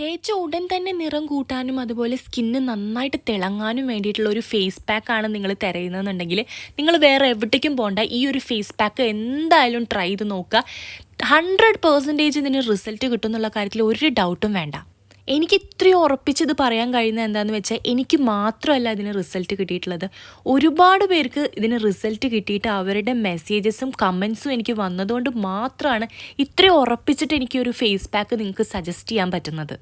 തേച്ച ഉടൻ തന്നെ നിറം കൂട്ടാനും അതുപോലെ സ്കിന്ന് നന്നായിട്ട് തിളങ്ങാനും വേണ്ടിയിട്ടുള്ള ഒരു ഫേസ് പാക്കാണ് നിങ്ങൾ തിരയുന്നതെന്നുണ്ടെങ്കിൽ നിങ്ങൾ വേറെ എവിടേക്കും പോകണ്ട ഈ ഒരു ഫേസ് പാക്ക് എന്തായാലും ട്രൈ ചെയ്ത് നോക്കുക. ഹൺഡ്രഡ് പേഴ്സന്റേജ് ഇതിന് റിസൾട്ട് കിട്ടും എന്നുള്ള കാര്യത്തിൽ ഒരു ഡൗട്ടും വേണ്ട. എനിക്ക് ഇത്രയും ഉറപ്പിച്ചത് പറയാൻ കഴിയുന്നത് എന്താണെന്ന് വെച്ചാൽ എനിക്ക് മാത്രമല്ല ഇതിന് റിസൾട്ട് കിട്ടിയിട്ടുള്ളത്. ഒരുപാട് പേർക്ക് ഇതിന് റിസൾട്ട് കിട്ടിയിട്ട് അവരുടെ മെസ്സേജസും കമൻസും എനിക്ക് വന്നതുകൊണ്ട് മാത്രമാണ് ഇത്രയും ഉറപ്പിച്ചിട്ട് എനിക്ക് ഒരു ഫേസ് പാക്ക് നിങ്ങൾക്ക് സജസ്റ്റ് ചെയ്യാൻ പറ്റുന്നത്.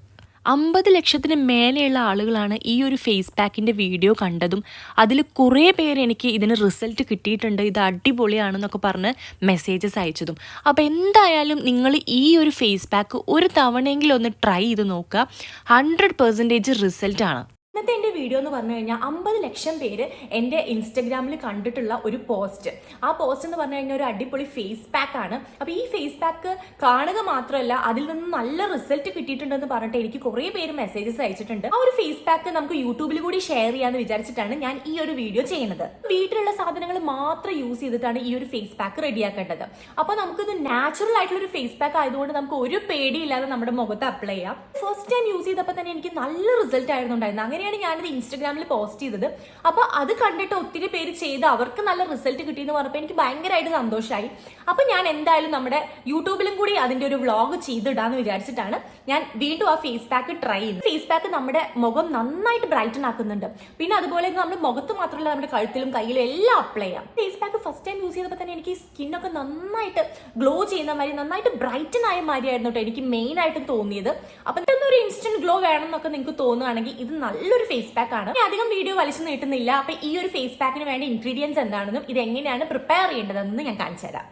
അമ്പത് ലക്ഷത്തിന് മേലെയുള്ള ആളുകളാണ് ഈ ഒരു ഫേസ് പാക്കിന്റെ വീഡിയോ കണ്ടതും. അതിൽ കുറേ പേര് എനിക്ക് ഇതിന് റിസൾട്ട് കിട്ടിയിട്ടുണ്ട്. ഇത് അടിപൊളിയാണെന്നൊക്കെ പറഞ്ഞ് മെസ്സേജസ് അയച്ചതും. അപ്പോൾ എന്തായാലും നിങ്ങൾ ഈ ഒരു ഫേസ് പാക്ക് ഒരു തവണയെങ്കിലും ഒന്ന് ട്രൈ ചെയ്ത് നോക്കുക. ഹൺഡ്രഡ് പെർസെന്റേജ് റിസൾട്ടാണ് ഇന്നത്തെ എന്റെ വീഡിയോ എന്ന് പറഞ്ഞു കഴിഞ്ഞാൽ അമ്പത് ലക്ഷം പേര് എന്റെ ഇൻസ്റ്റഗ്രാമിൽ കണ്ടിട്ടുള്ള ഒരു പോസ്റ്റ് ആ പോസ്റ്റ് എന്ന് പറഞ്ഞു കഴിഞ്ഞാൽ ഒരു അടിപൊളി ഫേസ് പാക്ക് ആണ്. അപ്പോൾ ഈ ഫേസ് പാക്ക് കാണുക മാത്രമല്ല അതിൽ നിന്ന് നല്ല റിസൾട്ട് കിട്ടിയിട്ടുണ്ടെന്ന് പറഞ്ഞിട്ട് എനിക്ക് കുറേ പേര് മെസ്സേജസ് അയച്ചിട്ടുണ്ട്. ആ ഒരു ഫേസ് പാക്ക് നമുക്ക് യൂട്യൂബിൽ കൂടി ഷെയർ ചെയ്യാന്ന് വിചാരിച്ചിട്ടാണ് ഞാൻ ഈ ഒരു വീഡിയോ ചെയ്യുന്നത്. വീട്ടിലുള്ള സാധനങ്ങൾ മാത്രം യൂസ് ചെയ്തിട്ടാണ് ഈ ഒരു ഫേസ് പാക്ക് റെഡിയാക്കേണ്ടത് അപ്പോൾ നമുക്കിത് നാച്ചുറൽ ആയിട്ടുള്ള ഒരു ഫേസ് പാക്ക് ആയതുകൊണ്ട് നമുക്ക് ഒരു പേടിയില്ലാതെ നമ്മുടെ മുഖത്ത് അപ്ലൈ ചെയ്യാം. ഫസ്റ്റ് ടൈം യൂസ് ചെയ്തപ്പോൾ തന്നെ എനിക്ക് നല്ല റിസൾട്ട് ആയിരുന്നു ഉണ്ടായിരുന്നത്. അങ്ങനെയാണ് ഞാനിത് ഇൻസ്റ്റഗ്രാമിൽ പോസ്റ്റ് ചെയ്തത്. അപ്പോൾ അത് കണ്ടിട്ട് ഒത്തിരി പേര് ചെയ്ത് അവർക്ക് നല്ല റിസൾട്ട് കിട്ടിയെന്ന് പറഞ്ഞപ്പോൾ എനിക്ക് ഭയങ്കരമായിട്ട് സന്തോഷമായി അപ്പോൾ ഞാൻ എന്തായാലും നമ്മുടെ യൂട്യൂബിലും കൂടി അതിന്റെ ഒരു വ്ളോഗ് ചെയ്തിടാന്ന് വിചാരിച്ചിട്ടാണ് ഞാൻ വീണ്ടും ആ ഫേസ് പാക്ക് ട്രൈ ചെയ്ത് ഫേസ് പാക്ക് നമ്മുടെ മുഖം നന്നായിട്ട് ബ്രൈറ്റൺ ആക്കുന്നുണ്ട്. പിന്നെ അതുപോലെ നമ്മൾ മുഖത്ത് മാത്രമല്ല നമ്മുടെ കഴുത്തിലും കയ്യിലും എല്ലാം അപ്ലൈ ചെയ്യാം. Face pack first time use ചെയ്തപ്പോൾ തന്നെ എനിക്ക് സ്കിന്നൊക്കെ നന്നായിട്ട് ഗ്ലോ ചെയ്യുന്ന മാതിരി നന്നായിട്ട് ബ്രൈറ്റൻ ആയ മാതിരിയായിരുന്നു കേട്ടോ എനിക്ക് മെയിൻ ആയിട്ടും തോന്നിയത്. അപ്പം ഒരു ഇൻസ്റ്റന്റ് ഗ്ലോ വേണം എന്നൊക്കെ നിങ്ങൾക്ക് തോന്നുകയാണെങ്കിൽ ഇത് നല്ലൊരു ഫേസ് പാക്ക് ആണ്. അധികം വീഡിയോ വലിച്ചു നീട്ടുന്നില്ല. അപ്പൊ ഈ ഒരു ഫേസ് പാക്കിന് വേണ്ട ഇൻഗ്രീഡിയൻസ് എന്താണെന്നും ഇത് എങ്ങനെയാണ് പ്രിപ്പയർ ചെയ്യേണ്ടതെന്നും ഞാൻ കാണിച്ചു തരാം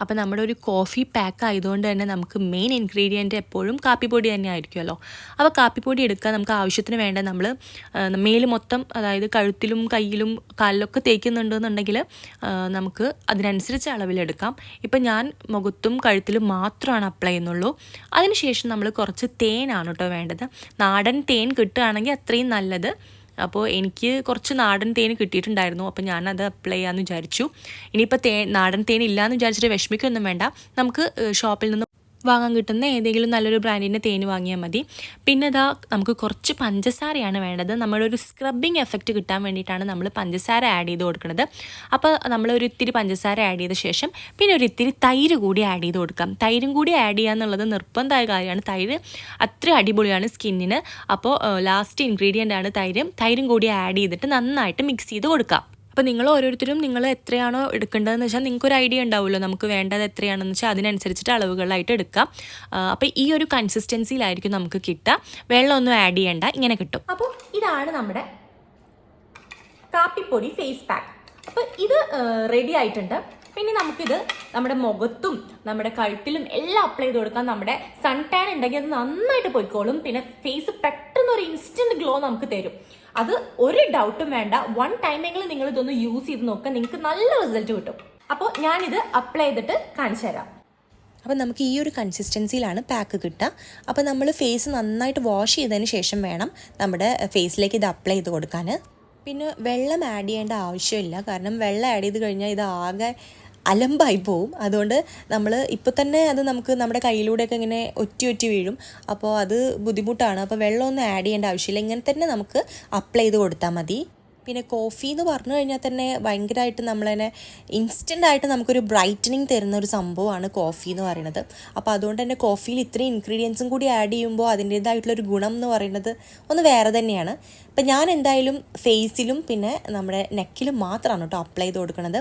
അപ്പോൾ നമ്മുടെ ഒരു കോഫി പാക്ക് ആയതുകൊണ്ട് തന്നെ നമുക്ക് മെയിൻ ഇൻഗ്രീഡിയന്റ് എപ്പോഴും കാപ്പിപ്പൊടി തന്നെ ആയിരിക്കുമല്ലോ. അപ്പോൾ കാപ്പിപ്പൊടി എടുക്കാൻ നമുക്ക് ആവശ്യത്തിന് വേണ്ട നമ്മൾ മേൽ മൊത്തം അതായത് കഴുത്തിലും കയ്യിലും കാലിലൊക്കെ തേക്കുന്നുണ്ടെന്നുണ്ടെങ്കിൽ നമുക്ക് അതിനനുസരിച്ച് അളവിലെടുക്കാം. ഇപ്പം ഞാൻ മുഖത്തും കഴുത്തിലും മാത്രമാണ് അപ്ലൈ ചെയ്യുന്നുള്ളൂ. അതിനുശേഷം നമ്മൾ കുറച്ച് തേനാണ് കേട്ടോ വേണ്ടത്. നാടൻ തേൻ കിട്ടുകയാണെങ്കിൽ അത്രയും നല്ലത്. അപ്പോൾ എനിക്ക് കുറച്ച് നാടൻ തേൻ കിട്ടിയിട്ടുണ്ടായിരുന്നു. അപ്പോൾ ഞാനത് അപ്ലൈ ചെയ്യാമെന്ന് വിചാരിച്ചു. ഇനിയിപ്പോൾ തേ നാടൻ തേൻ ഇല്ലയെന്ന് വിചാരിച്ചിട്ട് വിഷമിക്കൊന്നും വേണ്ട. നമുക്ക് ഷോപ്പിൽ നിന്ന് വാങ്ങാൻ കിട്ടുന്ന ഏതെങ്കിലും നല്ലൊരു ബ്രാൻഡിന്റെ തേന് വാങ്ങിയാൽ മതി. പിന്നെ ഇതാ നമുക്ക് കുറച്ച് പഞ്ചസാരയാണ് വേണ്ടത്. നമ്മളൊരു സ്ക്രബിങ് എഫക്റ്റ് കിട്ടാൻ വേണ്ടിയിട്ടാണ് നമ്മൾ പഞ്ചസാര ആഡ് ചെയ്ത് കൊടുക്കുന്നത് അപ്പോൾ നമ്മൾ ഒരു ഇത്തിരി പഞ്ചസാര ആഡ് ചെയ്ത ശേഷം പിന്നെ ഒരു ഇത്തിരി തൈര് കൂടി ആഡ് ചെയ്ത് കൊടുക്കാം. തൈരും കൂടി ആഡ് ചെയ്യുക എന്നുള്ളത് നിർബന്ധമായ കാര്യമാണ്. തൈര് അത്ര അടിപൊളിയാണ് സ്കിന്നിന്. അപ്പോൾ ലാസ്റ്റ് ഇൻഗ്രീഡിയന്റ് ആണ് തൈര്. തൈരും കൂടി ആഡ് ചെയ്തിട്ട് നന്നായിട്ട് മിക്സ് ചെയ്ത് കൊടുക്കാം. അപ്പോൾ നിങ്ങൾ ഓരോരുത്തരും നിങ്ങൾ എത്രയാണോ എടുക്കേണ്ടതെന്ന് വെച്ചാൽ നിങ്ങൾക്ക് ഒരു ഐഡിയ ഉണ്ടാവുമല്ലോ. നമുക്ക് വേണ്ടത് എത്രയാണെന്ന് വെച്ചാൽ അതിനനുസരിച്ചിട്ട് അളവുകളായിട്ട് എടുക്കാം. അപ്പോൾ ഈ ഒരു കൺസിസ്റ്റൻസിയിലായിരിക്കും നമുക്ക് കിട്ടുക. വെള്ളമൊന്നും ആഡ് ചെയ്യേണ്ട. ഇങ്ങനെ കിട്ടും. അപ്പോൾ ഇതാണ് നമ്മുടെ കാപ്പിപ്പൊടി ഫേസ് പാക്ക് അപ്പോൾ ഇത് റെഡി ആയിട്ടുണ്ട്. പിന്നെ നമുക്കിത് നമ്മുടെ മുഖത്തും നമ്മുടെ കഴുത്തിലും എല്ലാം അപ്ലൈ ചെയ്ത് കൊടുക്കാം. നമ്മുടെ സൺ ടാൻ ഉണ്ടെങ്കിൽ അത് നന്നായിട്ട് പൊയ്ക്കോളും. പിന്നെ ഫേസ് പെട്ടെന്ന് ഒരു ഇൻസ്റ്റന്റ് ഗ്ലോ നമുക്ക് തരും. അത് ഒരു ഡൗട്ടും വേണ്ട. വൺ ടൈമെങ്കിലും നിങ്ങൾ ഇതൊന്ന് യൂസ് ചെയ്ത് നോക്കുക. നിങ്ങൾക്ക് നല്ല റിസൾട്ട് കിട്ടും. അപ്പോൾ ഞാനിത് അപ്ലൈ ചെയ്തിട്ട് കാണിച്ചു തരാം. അപ്പോൾ നമുക്ക് ഈ ഒരു കൺസിസ്റ്റൻസിയിലാണ് പാക്ക് കിട്ടുക. അപ്പോൾ നമ്മൾ ഫേസ് നന്നായിട്ട് വാഷ് ചെയ്തതിന് ശേഷം വേണം നമ്മുടെ ഫേസിലേക്ക് ഇത് അപ്ലൈ ചെയ്ത് കൊടുക്കാൻ. പിന്നെ വെള്ളം ആഡ് ചെയ്യേണ്ട ആവശ്യമില്ല. കാരണം വെള്ളം ആഡ് ചെയ്ത് കഴിഞ്ഞാൽ ഇത് ആകെ അലമ്പായി പോവും. അതുകൊണ്ട് നമ്മൾ ഇപ്പോൾ തന്നെ അത് നമുക്ക് നമ്മുടെ കയ്യിലൂടെയൊക്കെ ഇങ്ങനെ ഒറ്റി ഒറ്റി വീഴും. അപ്പോൾ അത് ബുദ്ധിമുട്ടാണ്. അപ്പോൾ വെള്ളമൊന്നും ആഡ് ചെയ്യേണ്ട ആവശ്യമില്ല. ഇങ്ങനെ തന്നെ നമുക്ക് അപ്ലൈ ചെയ്ത് കൊടുത്താൽ മതി. പിന്നെ കോഫി എന്ന് പറഞ്ഞു കഴിഞ്ഞാൽ തന്നെ ഭയങ്കരമായിട്ട് നമ്മളതിനെ ഇൻസ്റ്റന്റ് ആയിട്ട് നമുക്കൊരു ബ്രൈറ്റനിങ് തരുന്ന ഒരു സംഭവമാണ് കോഫി എന്ന് പറയുന്നത്. അപ്പോൾ അതുകൊണ്ട് തന്നെ കോഫിയിൽ ഇത്രയും ഇൻഗ്രീഡിയൻസും കൂടി ആഡ് ചെയ്യുമ്പോൾ അതിന്റേതായിട്ടുള്ളൊരു ഗുണം എന്ന് പറയുന്നത് ഒന്ന് വേറെ തന്നെയാണ്. അപ്പം ഞാൻ എന്തായാലും ഫേസിലും പിന്നെ നമ്മുടെ നെക്കിലും മാത്രമാണ് കേട്ടോ അപ്ലൈ ചെയ്ത് കൊടുക്കുന്നത്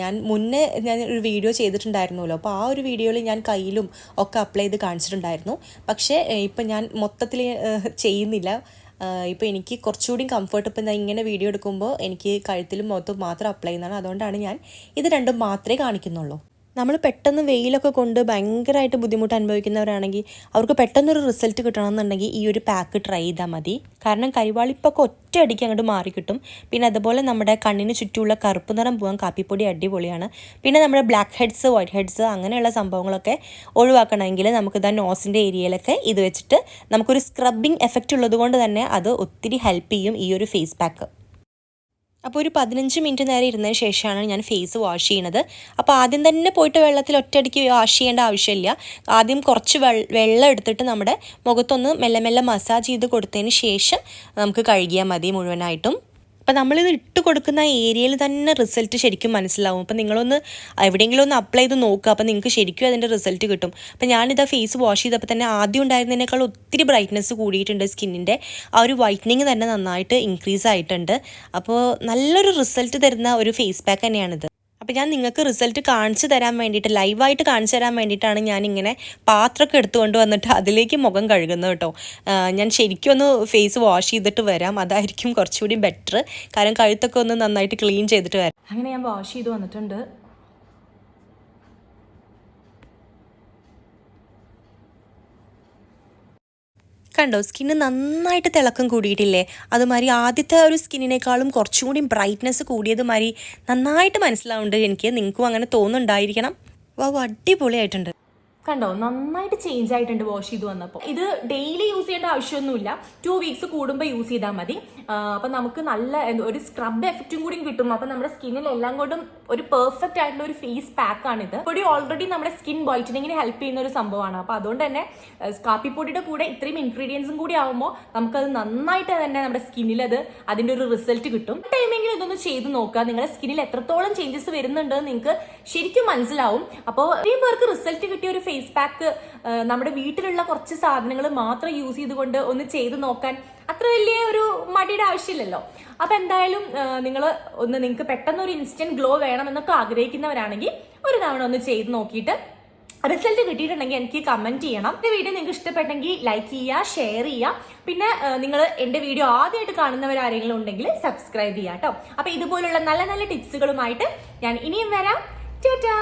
ഞാൻ മുന്നേ ഞാൻ ഒരു വീഡിയോ ചെയ്തിട്ടുണ്ടായിരുന്നല്ലോ. അപ്പോൾ ആ ഒരു വീഡിയോയിൽ ഞാൻ കയ്യിലും ഒക്കെ അപ്ലൈ ചെയ്ത് കാണിച്ചിട്ടുണ്ടായിരുന്നു. പക്ഷേ ഇപ്പം ഞാൻ മൊത്തത്തിൽ ചെയ്യുന്നില്ല. ഇപ്പോൾ എനിക്ക് കുറച്ചുകൂടി കംഫർട്ട് ഇപ്പം ഇങ്ങനെ വീഡിയോ എടുക്കുമ്പോൾ എനിക്ക് കഴുത്തിലും മുഖത്തും മാത്രം അപ്ലൈ ചെയ്യുന്നതാണ്. അതുകൊണ്ടാണ് ഞാൻ ഇത് രണ്ടും മാത്രമേ കാണിക്കുന്നുള്ളൂ. നമ്മൾ പെട്ടെന്ന് വെയിലൊക്കെ കൊണ്ട് ഭയങ്കരമായിട്ട് ബുദ്ധിമുട്ട് അനുഭവിക്കുന്നവരാണെങ്കിൽ അവർക്ക് പെട്ടെന്നൊരു റിസൾട്ട് കിട്ടണമെന്നുണ്ടെങ്കിൽ ഈ ഒരു പാക്ക് ട്രൈ ചെയ്താൽ മതി. കാരണം കരിവാളിപ്പൊക്കെ ഒറ്റയടിക്ക് അങ്ങോട്ട് മാറിക്കിട്ടും. പിന്നെ അതുപോലെ നമ്മുടെ കണ്ണിന് ചുറ്റുമുള്ള കറുപ്പ് നിറം പോകാൻ കാപ്പിപ്പൊടി അടിപൊളിയാണ്. പിന്നെ നമ്മുടെ ബ്ലാക്ക് ഹെഡ്സ് വൈറ്റ് ഹെഡ്സ് അങ്ങനെയുള്ള സംഭവങ്ങളൊക്കെ ഒഴിവാക്കണമെങ്കിൽ നമുക്ക് ഇതാ നോസിന്റെ ഏരിയയിലൊക്കെ ഇത് വെച്ചിട്ട് നമുക്കൊരു സ്ക്രബിങ് എഫക്റ്റ് ഉള്ളത് കൊണ്ട് തന്നെ അത് ഒത്തിരി ഹെൽപ്പ് ചെയ്യും ഈ ഒരു ഫേസ് പാക്ക് അപ്പോൾ ഒരു പതിനഞ്ച് മിനിറ്റ് നേരം ഇരുന്നതിന് ശേഷമാണ് ഞാൻ ഫേസ് വാഷ് ചെയ്യുന്നത് അപ്പോൾ ആദ്യം തന്നെ പോയിട്ട് വെള്ളത്തിൽ ഒറ്റയടിക്ക് വാഷ് ചെയ്യേണ്ട ആവശ്യമില്ല. ആദ്യം കുറച്ച് വെള്ളം എടുത്തിട്ട് നമ്മുടെ മുഖത്തൊന്ന് മെല്ലെ മെല്ലെ മസാജ് ചെയ്ത് കൊടുത്തതിന് ശേഷം നമുക്ക് കഴുകിയാൽ മതി മുഴുവനായിട്ടും. അപ്പം നമ്മളിത് ഇട്ട് കൊടുക്കുന്ന ഏരിയയിൽ തന്നെ റിസൾട്ട് ശരിക്കും മനസ്സിലാവും. അപ്പം നിങ്ങളൊന്ന് എവിടെയെങ്കിലും ഒന്ന് അപ്ലൈ ചെയ്ത് നോക്കുക. അപ്പം നിങ്ങൾക്ക് ശരിക്കും അതിന്റെ റിസൾട്ട് കിട്ടും. അപ്പം ഞാനിതാ ഫേസ് വാഷ് ചെയ്തപ്പോൾ തന്നെ ആദ്യം ഉണ്ടായിരുന്നതിനേക്കാൾ ഒത്തിരി ബ്രൈറ്റ്നസ് കൂടിയിട്ടുണ്ട് സ്കിന്നിന്റെ ആ ഒരു വൈറ്റനിങ് തന്നെ നന്നായിട്ട് ഇൻക്രീസ് ആയിട്ടുണ്ട്. അപ്പോൾ നല്ലൊരു റിസൾട്ട് തരുന്ന ഒരു ഫേസ് പാക്ക് തന്നെയാണിത്. അപ്പോൾ ഞാൻ നിങ്ങൾക്ക് റിസൾട്ട് കാണിച്ചു തരാൻ വേണ്ടിയിട്ട് ലൈവായിട്ട് കാണിച്ചു തരാൻ വേണ്ടിയിട്ടാണ് ഞാൻ ഇങ്ങനെ പാത്രമൊക്കെ എടുത്തുകൊണ്ട് വന്നിട്ട് അതിലേക്ക് മുഖം കഴുകുന്നത് കേട്ടോ. ഞാൻ ശരിക്കും ഒന്ന് ഫേസ് വാഷ് ചെയ്തിട്ട് വരാം. അതായിരിക്കും കുറച്ചുകൂടി ബെറ്റർ കാരണം കഴുത്തൊക്കെ ഒന്ന് നന്നായിട്ട് ക്ലീൻ ചെയ്തിട്ട് വരാം. അങ്ങനെ ഞാൻ വാഷ് ചെയ്ത് വന്നിട്ടുണ്ട്. കണ്ടോ? സ്കിന്ന് നന്നായിട്ട് തിളക്കം കൂടിയിട്ടില്ലേ? അതുമാതിരി ആദ്യത്തെ ഒരു സ്കിന്നിനേക്കാളും കുറച്ചും കൂടി ബ്രൈറ്റ്നെസ് കൂടിയതുമാതിരി നന്നായിട്ട് മനസ്സിലാവുന്നുണ്ട് എനിക്ക്. നിങ്ങൾക്കും അങ്ങനെ തോന്നുന്നുണ്ടായിരിക്കണം. വാ അടിപൊളിയായിട്ടുണ്ട്. കണ്ടോ നന്നായിട്ട് ചേഞ്ച് ആയിട്ടുണ്ട് വാഷ് ചെയ്ത് വന്നപ്പോൾ ഇത് ഡെയിലി യൂസ് ചെയ്യേണ്ട ആവശ്യമൊന്നുമില്ല. ടു വീക്സ് കൂടുമ്പോൾ യൂസ് ചെയ്താൽ മതി. അപ്പം നമുക്ക് നല്ല ഒരു സ്ക്രബ് എഫക്റ്റും കൂടി കിട്ടും. അപ്പം നമ്മുടെ സ്കിന്നിൽ എല്ലാം കൊണ്ടും ഒരു പെർഫെക്റ്റ് ആയിട്ടുള്ള ഒരു ഫേസ് പാക്ക് ആണ് ഇത് പൊടി ഓൾറെഡി നമ്മുടെ സ്കിൻ വൈറ്റനിങ്ങിന് ഹെൽപ്പ് ചെയ്യുന്ന ഒരു സംഭവമാണ്. അപ്പോൾ അതുകൊണ്ട് തന്നെ കാപ്പി കാപ്പിപ്പൊടിയുടെ കൂടെ ഇത്രയും ഇൻഗ്രീഡിയൻസും കൂടി ആകുമ്പോൾ നമുക്കത് നന്നായിട്ട് തന്നെ നമ്മുടെ സ്കിന്നിൽ അത് അതിന്റെ ഒരു റിസൾട്ട് കിട്ടും. ടൈമെങ്കിലും ഇതൊന്ന് ചെയ്ത് നോക്കുക. നിങ്ങളുടെ സ്കിന്നിൽ എത്രത്തോളം ചേഞ്ചസ് വരുന്നുണ്ടെന്ന് നിങ്ങൾക്ക് ശരിക്കും മനസ്സിലാവും. അപ്പോൾ ഇത്രയും പേർക്ക് റിസൾട്ട് കിട്ടിയ ഒരു ഫേസ് പാക്ക് നമ്മുടെ വീട്ടിലുള്ള കുറച്ച് സാധനങ്ങൾ മാത്രം യൂസ് ചെയ്തുകൊണ്ട് ഒന്ന് ചെയ്ത് നോക്കാൻ അത്ര വലിയ ഒരു മടിയുടെ ആവശ്യമില്ലല്ലോ. അപ്പൊ എന്തായാലും നിങ്ങൾ ഒന്ന് നിങ്ങൾക്ക് പെട്ടെന്ന് ഒരു ഇൻസ്റ്റന്റ് ഗ്ലോ വേണമെന്നൊക്കെ ആഗ്രഹിക്കുന്നവരാണെങ്കിൽ ഒരു തവണ ഒന്ന് ചെയ്ത് നോക്കിയിട്ട് റിസൾട്ട് കിട്ടിയിട്ടുണ്ടെങ്കിൽ എനിക്ക് കമന്റ് ചെയ്യണം. ഈ വീഡിയോ നിങ്ങൾക്ക് ഇഷ്ടപ്പെട്ടെങ്കിൽ ലൈക്ക് ചെയ്യുക ഷെയർ ചെയ്യുക. പിന്നെ നിങ്ങൾ എന്റെ വീഡിയോ ആദ്യമായിട്ട് കാണുന്നവരാരെങ്കിലും ഉണ്ടെങ്കിൽ സബ്സ്ക്രൈബ് ചെയ്യുക കേട്ടോ. അപ്പൊ ഇതുപോലുള്ള നല്ല നല്ല ടിപ്സുകളുമായിട്ട് ഞാൻ ഇനിയും വരാം. ചേട്ടാ